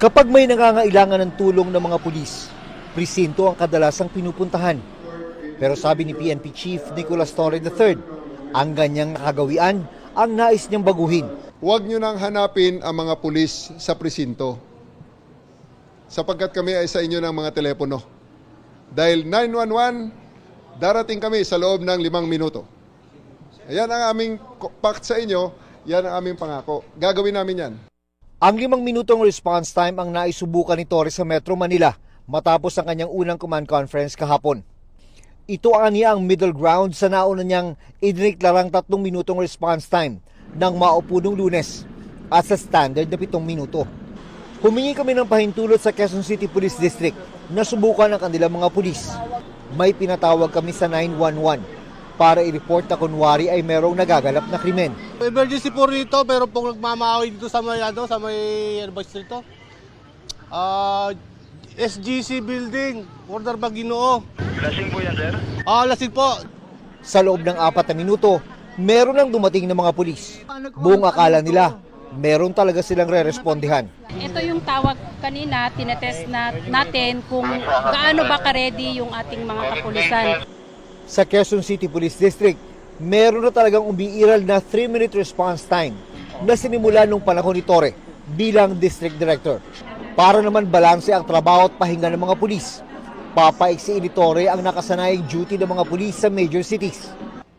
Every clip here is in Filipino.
Kapag may nangangailangan ng tulong ng mga pulis, presinto ang kadalasang pinupuntahan. Pero sabi ni PNP Chief Nicolas Torre III, ang ganyang nakagawian ang nais niyang baguhin. Huwag nyo nang hanapin ang mga pulis sa presinto. Sapagkat kami ay sa inyo ng mga telepono. Dahil 911, darating kami sa loob ng limang minuto. Yan ang aming pact sa inyo, yan ang aming pangako. Gagawin namin yan. Ang limang minutong response time ang naisubukan ni Torre sa Metro Manila matapos ang kanyang unang command conference kahapon. Ito ang niya ang middle ground sa nauna niyang idiniklarang tatlong minutong response time ng maupo nung lunes at sa standard na pitong minuto. Humingi kami ng pahintulot sa Quezon City Police District na subukan ang kanilang mga pulis. May pinatawag kami sa 911 para i-report na kunwari ay merong nagagalap na krimen. Emergency po rito, pero pong nagmamahawi dito sa may, ano, sa may, ano ba street to? Ah, SGC Building, Order Maginoo. Lasing po yan, sir? Ah, lasing po. Sa loob ng apat na minuto, meron nang dumating ng mga pulis. Buong akala nila, meron talaga silang re-respondihan. Ito yung tawag kanina, tinetest na natin kung gaano ba ka-ready yung ating mga kapulisan. Sa Quezon City Police District, meron na talagang umiiral na 3-minute response time na sinimula nung panahon ni Torre bilang District Director. Para naman balanse ang trabaho at pahinga ng mga pulis. Papaiksiin ni Torre ang nakasanayang duty ng mga pulis sa major cities.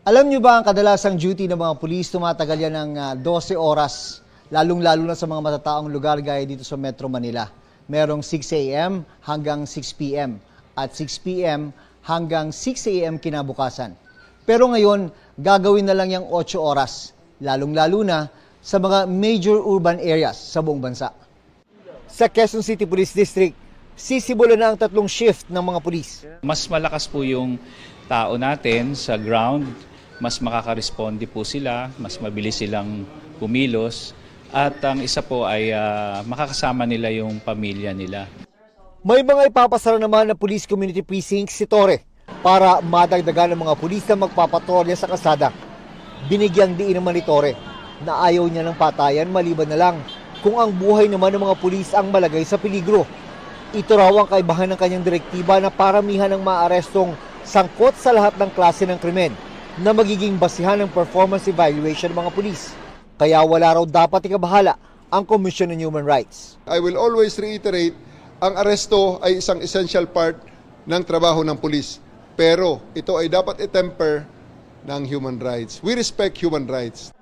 Alam niyo ba ang kadalasang duty ng mga pulis tumatagal yan ng ah, 12 oras, lalong-lalo na sa mga matataong lugar gaya dito sa Metro Manila. Merong 6 a.m. hanggang 6 p.m. at 6 p.m. hanggang 6 a.m. kinabukasan. Pero ngayon, gagawin na lang yung 8 oras, lalong-lalo na sa mga major urban areas sa buong bansa. Sa Quezon City Police District, sisimulan na ang tatlong shift ng mga pulis. mas malakas po yung tao natin sa ground, mas makaka-responde po sila, mas mabilis silang kumilos, at ang isa po ay ah, makakasama nila yung pamilya nila. May mga ipapasara naman na Police Community Precinct si Torre para madagdagan ng mga pulis na magpapatrolya sa kasada. Binigyang diin naman ni Torre na ayaw niya ng patayan maliban na lang kung ang buhay naman ng mga pulis ang malagay sa peligro. Ito raw ang kaibahan ng kanyang direktiba na paramihan ng maarestong sangkot sa lahat ng klase ng krimen na magiging basihan ng performance evaluation ng mga pulis. Kaya wala raw dapat ikabahala ang Commission on Human Rights. I will always reiterate, ang aresto ay isang essential part ng trabaho ng pulis. Pero ito ay dapat itemper ng human rights. We respect human rights.